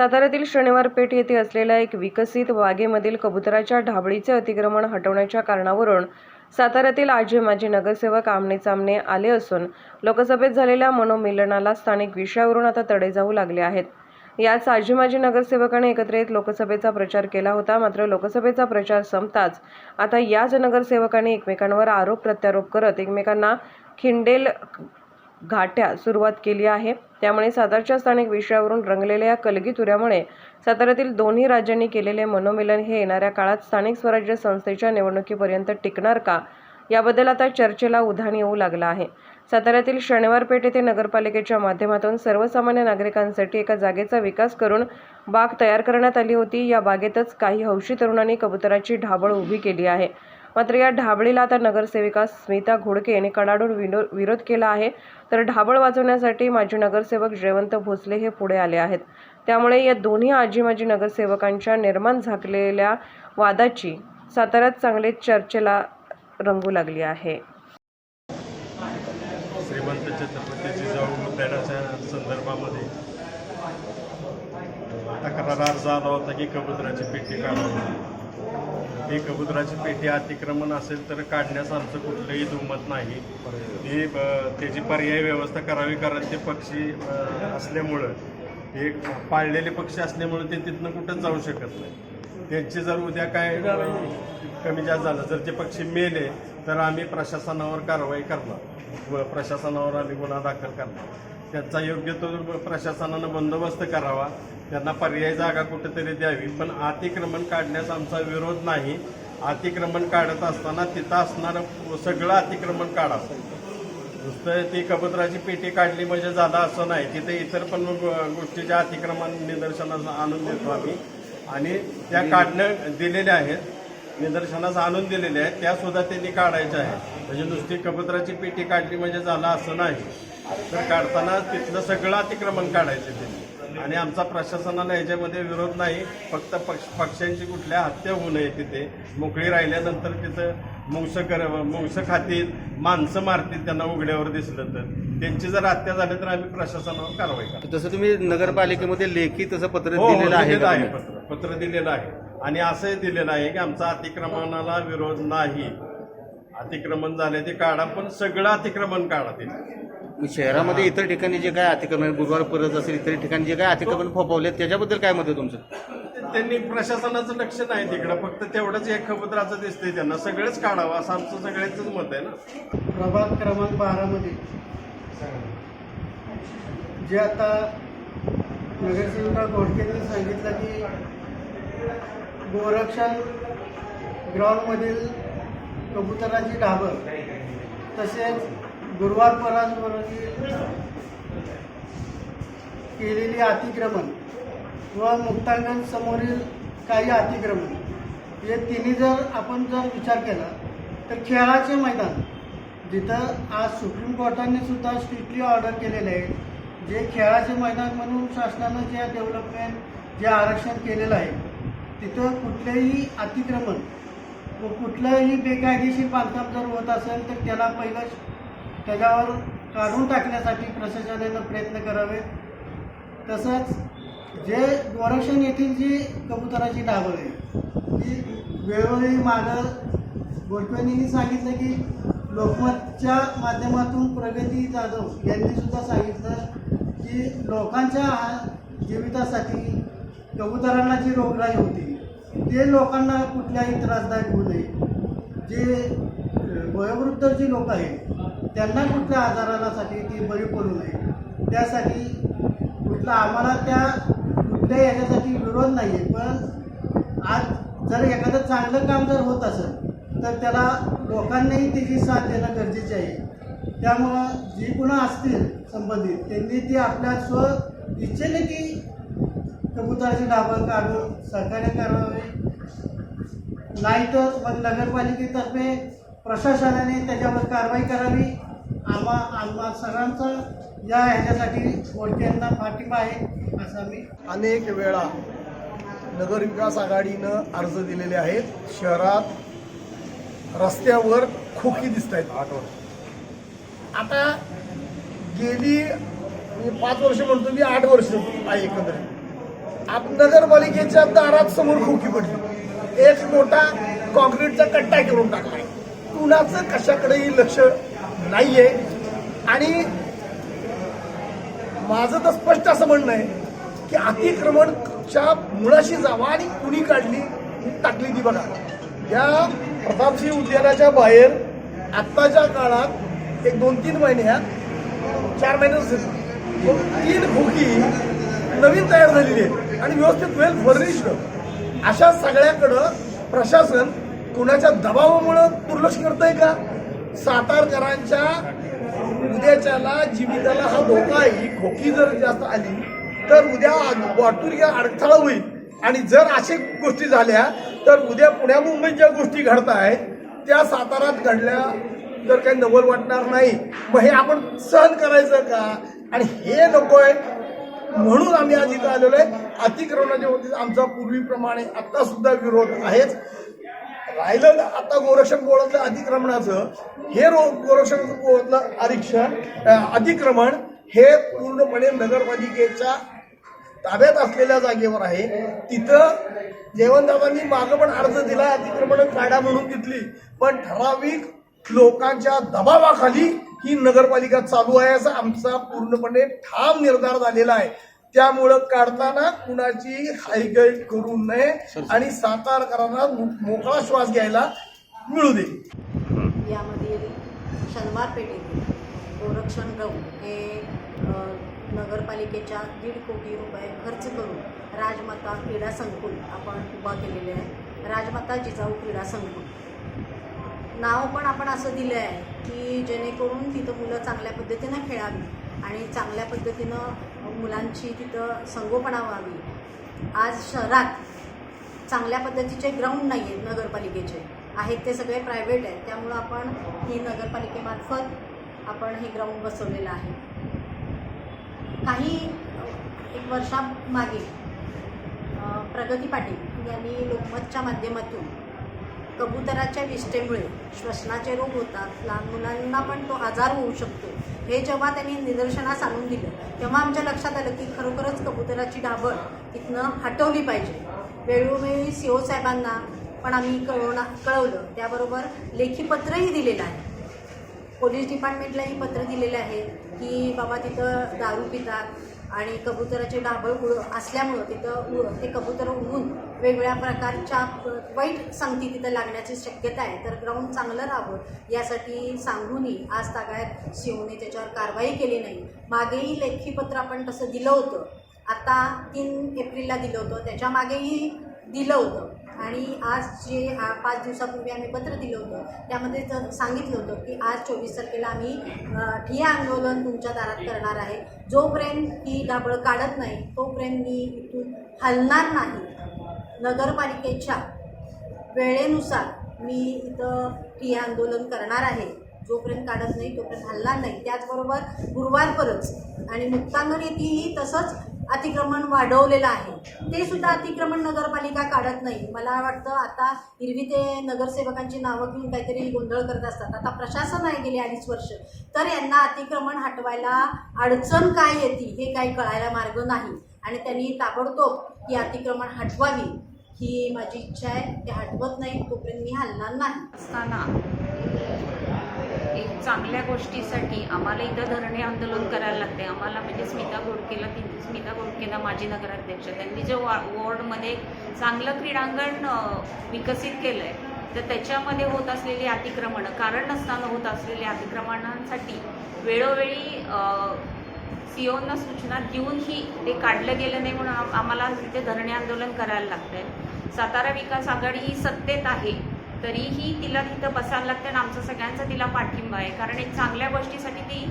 साताऱ्यातील शनिवार पेठ येथे असलेल्या एक विकसित वागेमधील कबुतराच्या ढाबळीचे अतिक्रमण हटवण्याच्या कारणावरून साताऱ्यातील आजी माजी नगरसेवक आमने सामने आले असून लोकसभेत झालेल्या मनोमिलनाला स्थानिक विषयावरून आता तडे जाऊ लागले आहेत. याच आजी माजी नगरसेवकाने येत लोकसभेचा प्रचार केला होता मात्र लोकसभेचा प्रचार संपताच आता याच नगरसेवकांनी एकमेकांवर आरोप प्रत्यारोप करत एकमेकांना खिंडेल घाट्या सुरुवात केली आहे. त्यामुळे सातारच्या स्थानिक विषयावरून रंगलेल्या या कलगीतुऱ्यामुळे साताऱ्यातील दोन्ही राज्यांनी केलेले मनोमिलन हे येणाऱ्या काळात स्थानिक स्वराज्य संस्थेच्या निवडणुकीपर्यंत टिकणार का? याबद्दल आता चर्चेला उधाण येऊ लागलं आहे. साताऱ्यातील शनिवार पेठ येथे नगरपालिकेच्या माध्यमातून सर्वसामान्य नागरिकांसाठी एका जागेचा विकास करून बाग तयार करण्यात आली होती. या बागेतच काही हौशी तरुणांनी कबुतराची ढाबळ उभी केली आहे. मात्र या ढाबळीला आता नगरसेविका स्मिता घोडके यांनी कडाडून विनो विरोध केला आहे. तर ढाबळ वाचवण्यासाठी माजी नगरसेवक जयवंत भोसले हे पुढे आले आहेत. त्यामुळे या दोन्ही आजी माजी नगरसेवकांच्या निर्माण झाकलेल्या वादाची साताऱ्यात चांगले चर्चेला रंगू लागली आहे. श्रीमंत छत्रपती जिजाऊ उद्यानाच्या संदर्भामध्ये तक्रार अर्ज आला होता की कबुतराची पेटी काढावी. ही कबुतराची पेटी अतिक्रमण असेल तर काढण्यास आमचं कुठलंही दुमत नाही. ती त्याची पर्यायी व्यवस्था करावी कारण ते पक्षी असल्यामुळं हे पाळलेले पक्षी असल्यामुळं ते तिथनं कुठंच जाऊ शकत नाही. त्यांचे जर उद्या काय कमी जास्त झालं जर ते पक्षी मेले तर आम्ही प्रशासनावर कारवाई करणार. व प्रशासनावर आम्ही गुन्हा दाखल करणार. त्याचा योग्य तो प्रशासनानं बंदोबस्त करावा. त्यांना पर्यायी जागा कुठेतरी द्यावी. पण अतिक्रमण काढण्यास आमचा विरोध नाही. अतिक्रमण काढत असताना तिथं असणारं सगळं अतिक्रमण काढावं नुसतं ती कबुतराची पेटी काढली म्हणजे झालं असं नाही. तिथे इतर पण गोष्टीच्या अतिक्रमण निदर्शनास आणून देतो आम्ही. आणि त्या काढणं दिलेल्या आहेत. निदर्शनास आणून दिलेल्या आहेत त्या सुद्धा त्यांनी काढायच्या आहेत. म्हणजे नुसती कबुतराची पेटी काढली म्हणजे झालं असं नाही. तर काढताना तिथलं सगळं अतिक्रमण काढायचं त्यांनी. आणि आमचा प्रशासनाला याच्यामध्ये विरोध नाही. फक्त पक्ष पक्ष्यांची कुठल्या हत्या होऊ नये तिथे. मोकळी राहिल्यानंतर तिथं मुंगस कर मुंगस खातील माणसं मारतील त्यांना उघड्यावर दिसलं तर. त्यांची जर हत्या झाली तर आम्ही प्रशासनावर कारवाई करतो तसं तुम्ही नगरपालिकेमध्ये लेखी तसं पत्र हो, दिलेलं आहे? पत्र. पत्र दिलेलं आहे. आणि असंही दिलेलं आहे की आमचा अतिक्रमणाला विरोध नाही. अतिक्रमण झाले ते काढा पण सगळं अतिक्रमण काढा ते. शहरामध्ये इतर ठिकाणी जे काय अतिक्रमण गुरुवार परत असेल इतर ठिकाणी जे काय अतिक्रमण फोपवले त्याच्याबद्दल काय मत आहे तुमचं? त्यांनी प्रशासनाचं लक्ष नाही तिकडं फक्त तेवढंच एक खबरदाराचं दिसतंय त्यांना सगळंच काढावं असं आमचं सगळ्यांचंच मत आहे ना. प्रभाग क्रमांक बारामध्ये. जे आता नगरसेविका घोडकेंनी सांगितलं की गोरक्षण ग्राउंडमधील कबुतराची ढाबं तसेच गुरुवार परांवरील केलेली अतिक्रमण व मुक्तांगण समोरील काही अतिक्रमण हे तिन्ही जर आपण जर विचार केला तर खेळाचे मैदान जिथं आज सुप्रीम कोर्टाने सुद्धा स्ट्रिक्टली ऑर्डर केलेले आहे जे खेळाचे मैदान म्हणून शासनानं जे डेव्हलपमेंट जे आरक्षण केलेलं आहे तिथं कुठलंही अतिक्रमण व कुठलंही बेकायदेशीर बांधकाम जर होत असेल तर त्याला पहिलं त्याच्यावर काढून टाकण्यासाठी प्रशासनानं प्रयत्न करावे. तसंच जे गोरक्षण येथील जी कबुतराची डाब आहे ती वेळोवेळी मागं गोडकर्णींनी सांगितलं की लोकमतच्या माध्यमातून प्रगती जाधव यांनी सुद्धा सांगितलं की लोकांच्या जीवितासाठी कबुतरांना जी रोगराई होती ते लोकांना कुठल्याही त्रासदायक होऊ नये. जे वयोवृद्ध जी लोक आहेत त्यांना कुठल्या आजारासाठी ती बळी पडू नये. त्यासाठी कुठला आम्हाला त्या कुठल्याही याच्यासाठी विरोध नाही आहे पण आज जर एखादं चांगलं काम जर होत असेल तर त्याला लोकांनाही त्याची साथ देणं गरजेचे आहे. त्यामुळं जी कुणा असतील संबंधित त्यांनी ती आपल्या स्व इच्छेने ती कबुतराची डाबर काढून सहकार्य करावे नाहीतर मग नगरपालिकेतर्फे प्रशासनाने त्याच्यावर कारवाई करावी. आम्हा आम्हा सर्वांचा या ह्याच्यासाठी गोडक्यांना पाठिंबा आहे असं मी अनेक वेळा नगरविकास आघाडीनं अर्ज दिलेले आहेत. शहरात रस्त्यावर खोकी दिसत आहेत आठ वर्ष आता गेली मी पाच वर्ष म्हणतो मी आठ वर्ष आहे एकंदरीत. नगरपालिकेच्या दारात समोर खोकी पडली. एक मोठा कॉन्क्रीटचा कट्टा करून टाकलाय. कुणाचं कशाकडेही लक्ष नाहीये. आणि माझं तर स्पष्ट असं म्हणणं आहे की अतिक्रमणच्या मुळाशी जावा आणि कुणी काढली टाकली ती बघा. या प्रतापसिंह उद्यानाच्या बाहेर आत्ताच्या काळात एक दोन तीन महिन्यात चार महिन्यात तीन खोकी नवीन तयार झालेली आहे आणि व्यवस्थित वेल फर्निश्ड. अशा सगळ्याकडं प्रशासन कुणाच्या दबावामुळं दुर्लक्ष करतंय का? सातारकरांच्या उद्याच्याला जीविताला हा धोका आहे. ही खोकी जर जास्त आली तर उद्या वाटून अडथळा होईल. आणि जर असे गोष्टी झाल्या तर उद्या पुण्या मुंबईत ज्या गोष्टी घडत आहेत त्या सातारात घडल्या तर काही नवल वाटणार नाही. मग हे आपण सहन करायचं का? आणि हे नको आहे म्हणून आम्ही आज इथं आलेलो आहे. अतिक्रमणाच्या बाबतीत आमचा पूर्वीप्रमाणे आता सुद्धा विरोध आहेच. राहिलं आता गोरक्षण बोर्डातलं अतिक्रमणाचं हे रो गोरक्षण बोर्डातलं आरक्षण अतिक्रमण हे पूर्णपणे नगरपालिकेच्या ताब्यात असलेल्या जागेवर आहे. तिथं जेवणदादांनी मागं पण अर्ज दिला अतिक्रमण काढा म्हणून घेतली. पण ठराविक लोकांच्या दबावाखाली ही नगरपालिका चालू आहे असा आमचा पूर्णपणे ठाम निर्धार झालेला आहे. त्यामुळं काढताना कुणाची हायगय करू नये आणि सातारकरांना मो- मोकळा श्वास घ्यायला मिळू दे. यामधील शनिवार पेठेतील गोरक्षण ग्राउंड हे नगरपालिकेच्या दीड कोटी रुपये खर्च करून राजमाता क्रीडा संकुल आपण उभा केलेले आहे. राजमाता जिजाऊ क्रीडा संकुल. नाव पण आपण असं दिलं आहे की जेणेकरून तिथं मुलं चांगल्या पद्धतीनं खेळावी आणि चांगल्या पद्धतीनं मुलांची तिथं संगोपना व्हावी. आज शहरात चांगल्या पद्धतीचे ग्राउंड नाही आहेत नगरपालिकेचे. आहेत ते सगळे प्रायव्हेट आहेत. त्यामुळं आपण ही नगरपालिकेमार्फत आपण हे ग्राउंड बसवलेलं आहे. काही एक वर्षामागे प्रगती पाटील यांनी लोकमतच्या माध्यमातून कबुतराच्या विष्ठेमुळे श्वसनाचे रोग होतात. लहान मुलांना पण तो आजार होऊ शकतो. हे जेव्हा त्यांनी निदर्शनास आणून दिलं तेव्हा आमच्या लक्षात आलं की खरोखरच कबुतराची डाबळ इथनं हटवली पाहिजे. वेळोवेळी सी ओ साहेबांना पण आम्ही कळवणा कळवलं. त्याबरोबर लेखी पत्रही दिलेलं आहे. पोलीस डिपार्टमेंटलाही पत्र दिलेलं आहे की बाबा तिथं दारू पितात. आणि कबुतराचे डाबळ उड असल्यामुळं तिथं ते कबुतर उडून वेगवेगळ्या प्रकारच्या वाईट संगती तिथं लागण्याची शक्यता आहे. तर ग्राउंड चांगलं राहावं यासाठी सांगूनही आज तागायत शिवने त्याच्यावर कारवाई केली नाही. मागेही लेखीपत्र आपण तसं दिलं होतं. आता तीन एप्रिलला दिलं होतं. त्याच्या मागेही दिलं होतं. आणि आज जे पाच दिवसापूर्वी आम्ही पत्र दिलं होतं त्यामध्ये सांगितलं होतं की आज चोवीस तारखेला आम्ही ठिया आंदोलन तुमच्या दारात करणार आहे. जोपर्यंत ही डाबळ काढत नाही तोपर्यंत मी इथून हलणार नाही. नगरपालिकेच्या वेळेनुसार मी इथं ठिया आंदोलन करणार आहे. जोपर्यंत काढत नाही तोपर्यंत हलणार नाही. त्याचबरोबर गुरुवारपरच आणि मुक्तांगण येथेही तसंच अतिक्रमण वाढवलेलं आहे. ते सुद्धा अतिक्रमण नगरपालिका काढत नाही. मला वाटतं आता हिरवी ते नगरसेवकांची नावं घेऊन काहीतरी गोंधळ करत असतात. आता प्रशासन आहे गेली अडीच वर्ष. तर यांना अतिक्रमण हटवायला अडचण काय येते हे काही कळायला मार्ग नाही. आणि त्यांनी ताबडतोब ही अतिक्रमण हटवावी. ही माझी इच्छा आहे ते हटवत नाही तोपर्यंत मी हलणार नाही. असताना चांगल्या गोष्टीसाठी आम्हाला इथं धरणे आंदोलन करायला लागते आम्हाला म्हणजे स्मिता गोडकेला ती स्मिता गोडकेला माजी नगराध्यक्ष त्यांनी जे वा वॉर्डमध्ये चांगलं क्रीडांगण विकसित केलं आहे तर त्याच्यामध्ये होत असलेली अतिक्रमणं कारण नसताना होत असलेल्या अतिक्रमणांसाठी वेळोवेळी सीओना सूचना देऊनही ते काढलं गेलं नाही म्हणून आम्हाला तिथे धरणे आंदोलन करायला लागतंय. सातारा विकास आघाडी ही सत्तेत आहे. तरीही तिला तिथं बसायला लागतं आणि आमचा सगळ्यांचा तिला पाठिंबा आहे. कारण एक चांगल्या गोष्टीसाठी ती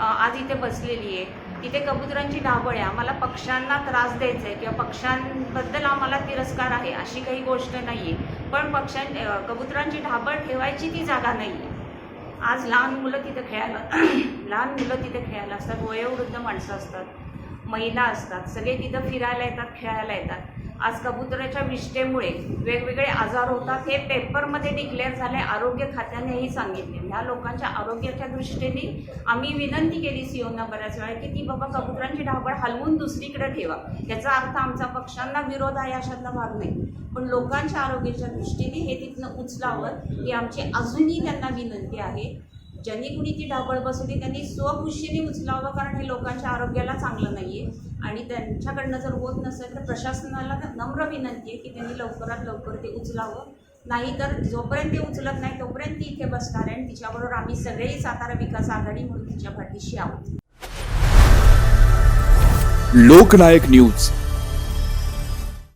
आज इथे बसलेली आहे. तिथे कबुतरांची ढाबळ आहे. आम्हाला पक्ष्यांना त्रास द्यायचा आहे किंवा पक्ष्यांबद्दल आम्हाला तिरस्कार आहे अशी काही गोष्ट नाही आहे पण पक्ष्यां कबुतरांची ढाबळ ठेवायची ती जागा नाही आहे आज लहान मुलं तिथे खेळायला लहान मुलं तिथे खेळायला असतात. वयोवृद्ध माणसं असतात. महिला असतात. सगळे तिथं फिरायला येतात खेळायला येतात. आज कबुतराच्या विष्ठेमुळे वेगवेगळे आजार होतात. हे पेपरमध्ये डिक्लेअर झाले आरोग्य खात्यानेही सांगितले. ह्या लोकांच्या आरोग्याच्या दृष्टीने आम्ही विनंती केली सीओना बऱ्याच वेळा की ती बाबा कबुतरांची ढाबळ हलवून दुसरीकडे ठेवा. याचा अर्थ आमचा पक्षांना विरोध आहे अशातला भाग नाही. पण लोकांच्या आरोग्याच्या दृष्टीने हे तिथनं उचलावं ही आमची अजूनही त्यांना विनंती आहे. ज्यांनी कुणी ती ढाबळ बसवली त्यांनी स्वखुशीने उचलावं कारण हे लोकांच्या आरोग्याला चांगलं नाही आहे आणि त्यांच्याकडनं जर होत नसेल तर प्रशासनाला नम्र विनंती आहे की त्यांनी लवकरात लवकर ते उचलावं. नाही तर जोपर्यंत ते उचलत नाही तोपर्यंत ती इथे बसणार आहे आणि तिच्याबरोबर आम्ही सगळेही सातारा विकास आघाडी म्हणून तिच्या पाठीशी आहोत. लोकनायक न्यूज.